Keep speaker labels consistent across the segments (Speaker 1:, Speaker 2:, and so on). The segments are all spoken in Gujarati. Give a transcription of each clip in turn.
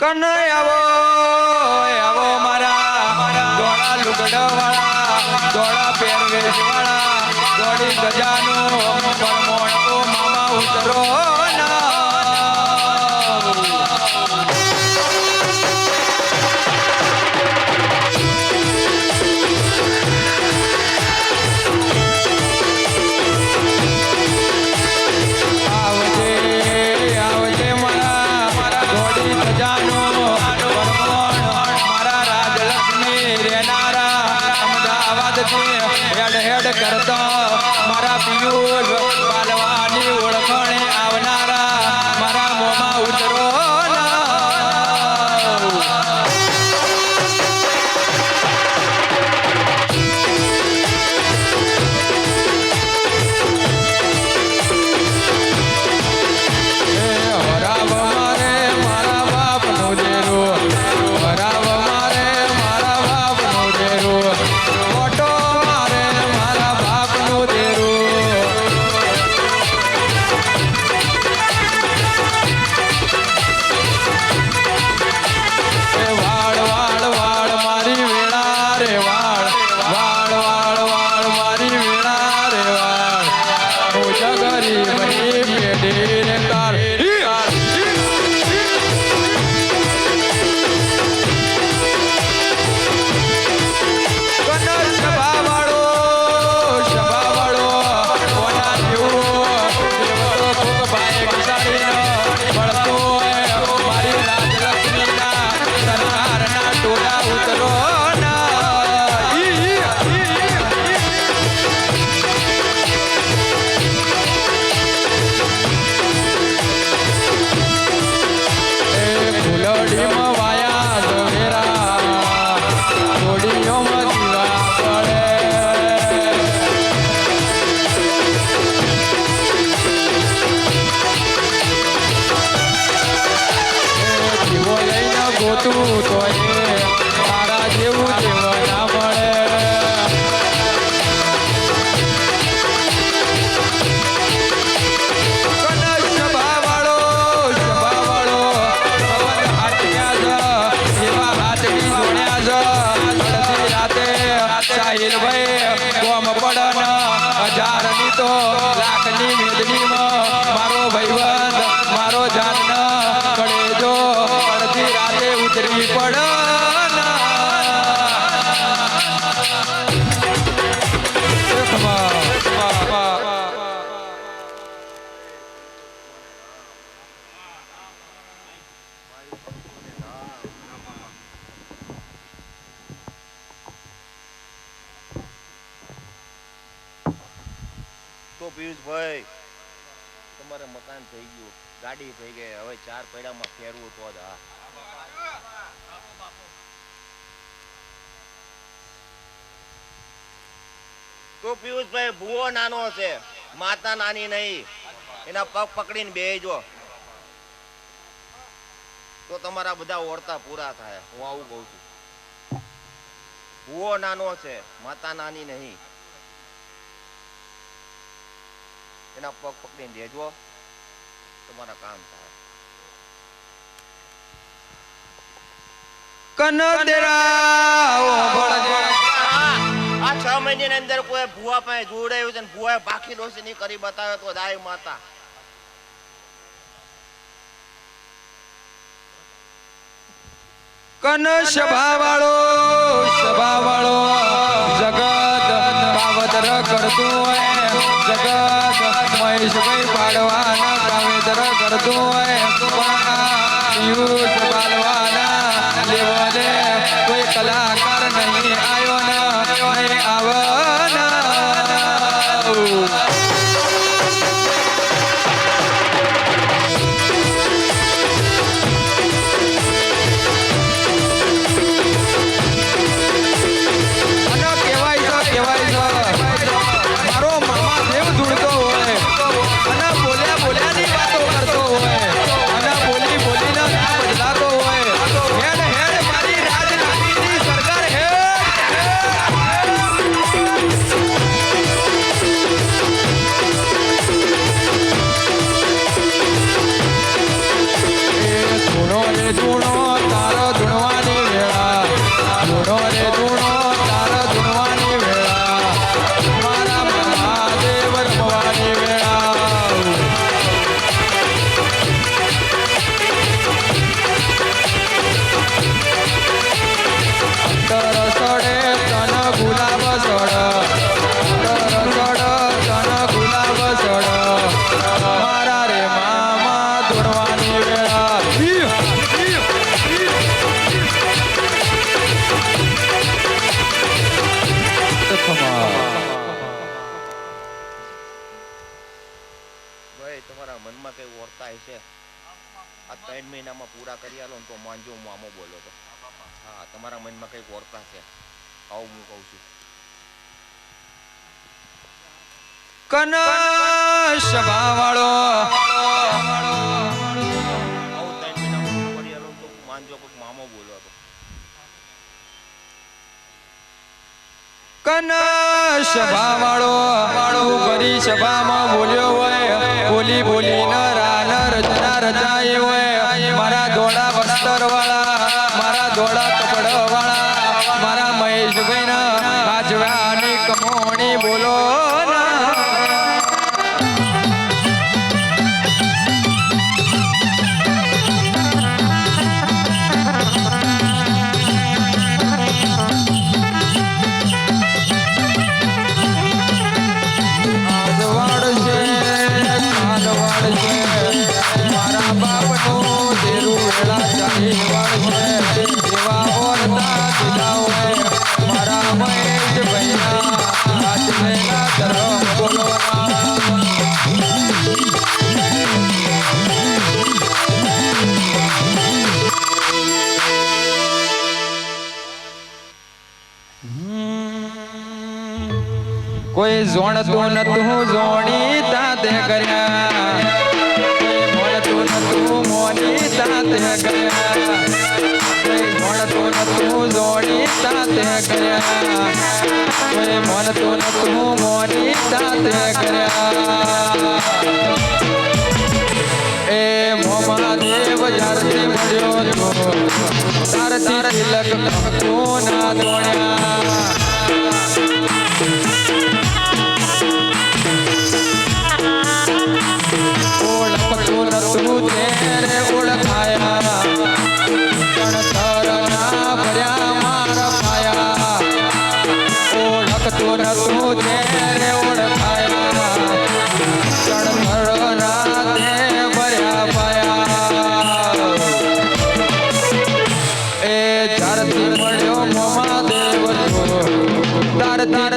Speaker 1: કનૈ આવો મારા, દોડા લુગડા વાળા દોડા પહેરવેશવાળા, દોડી ગજાનો પરમોણ તો મામા ઉતરો ના. લઈને તો તોય તારા જેવું જેવા ના મળે કનક સભાવાળો, સભાવાળો, પવન હાથ્યા છે, એવા હાથ બી જોડ્યા છે. તો
Speaker 2: પિયુષભાઈ તમારે મકાન થઈ ગયું ગાડી થઈ ગઈ હવે ચાર પૈડામાં ફેરવું તો જ હા. તો પિયુષભાઈ ભૂવો નાનો છે માતા નાની નહીં એના પગ પકડીને બેજો તો તમારા બધા ઓરતા પૂરા થાય હું આવું કહું છું. ભૂવો નાનો છે માતા નાની નહીં. એના પગ પકડીને દેજો તમારા કામ થાય આ છ મહિનાની અંદર કોઈ ભુવા પાસે જોડાયું છે ને ભૂવાએ બાકી ડોસી નહીં કરી બતાવે તો દાય માતા
Speaker 1: કન સભા વાળો જગત કરતું હોય જગત મહેશભાઈ પાડવાના પાવેતર કરતું હોય પિયુષ પાડવાના લેવલે કોઈ કલાકાર નહીં આવ્યો ને આવના
Speaker 2: આવું હું કહું છું
Speaker 1: કન સભા વાળો કન સભા વાળો વાળો કરી સભામાં બોલ્યો હોય, બોલી બોલી ન ના બાજવાની કમોણી બોલો. કોઈ જોણતું નતું જોણી તાતે કર્યા કોઈ મળતું નતું મોની તાતે કર્યા કોઈ મળતું નતું જોણી તાતે કર્યા કોઈ મળતું નતું મોની તાતે કર્યા એ મોમાદેવ જ્યારથી મળ્યો તો તારથી તિલક કંકુ ના દોણ્યા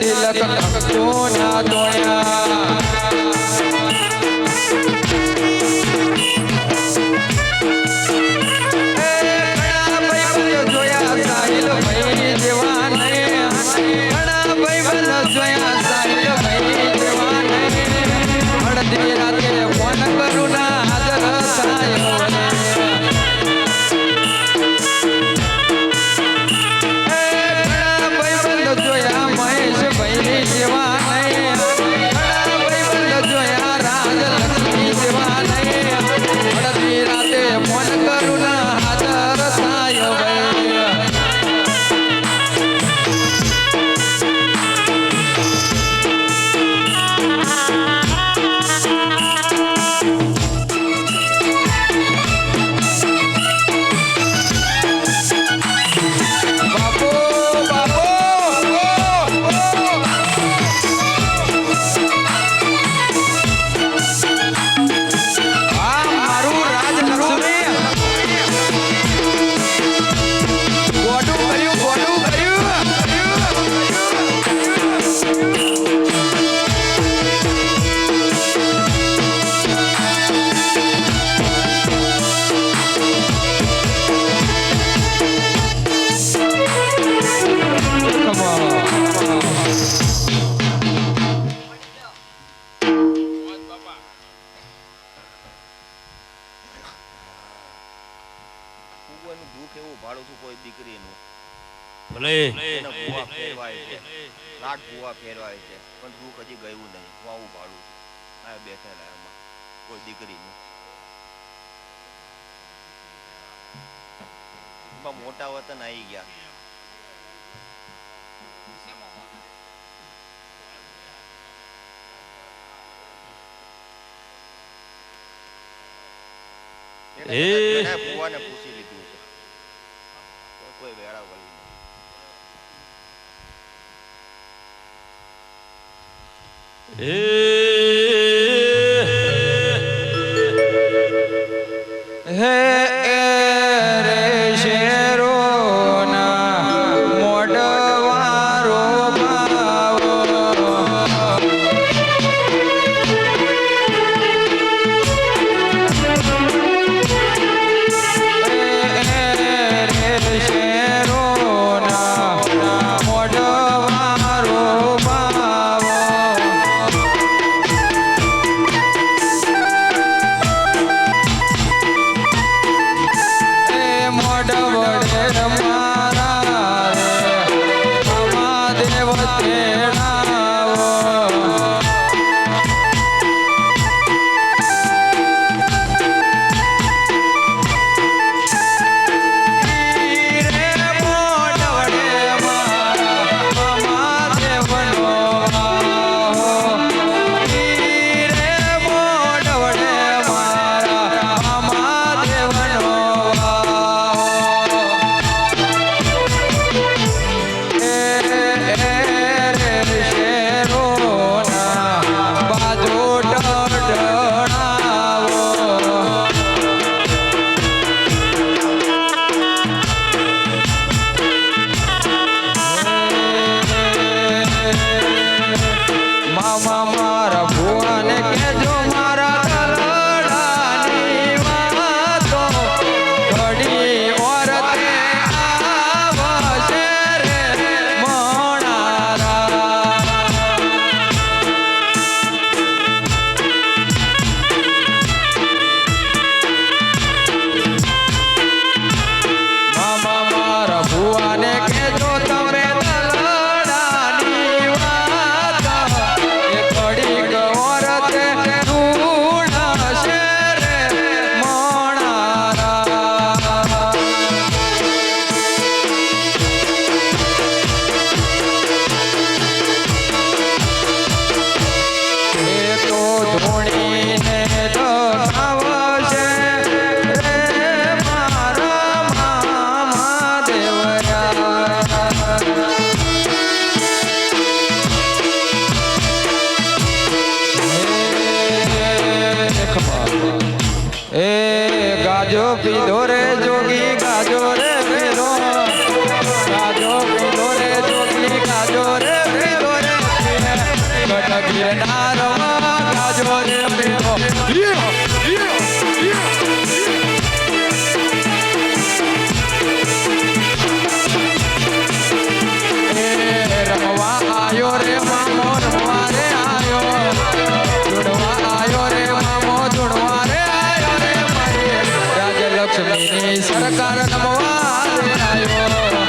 Speaker 1: તિલક કંકુ ના
Speaker 2: લાડ ભૂવા ફેરવાય છે. પણ ભૂખ હજી ગયું નહીં. હું આવું ભાડું છું. આ બેઠેલા એમાં. કોઈ દીકરીનું એમાં મોટા વતન આવી ગયા.
Speaker 3: એ.
Speaker 2: ભૂવાને પૂછી લીધું છે તો કોઈ વેળા વળી નહીં
Speaker 1: હે રાજલક્ષ્મીની સરકાર નમવા રે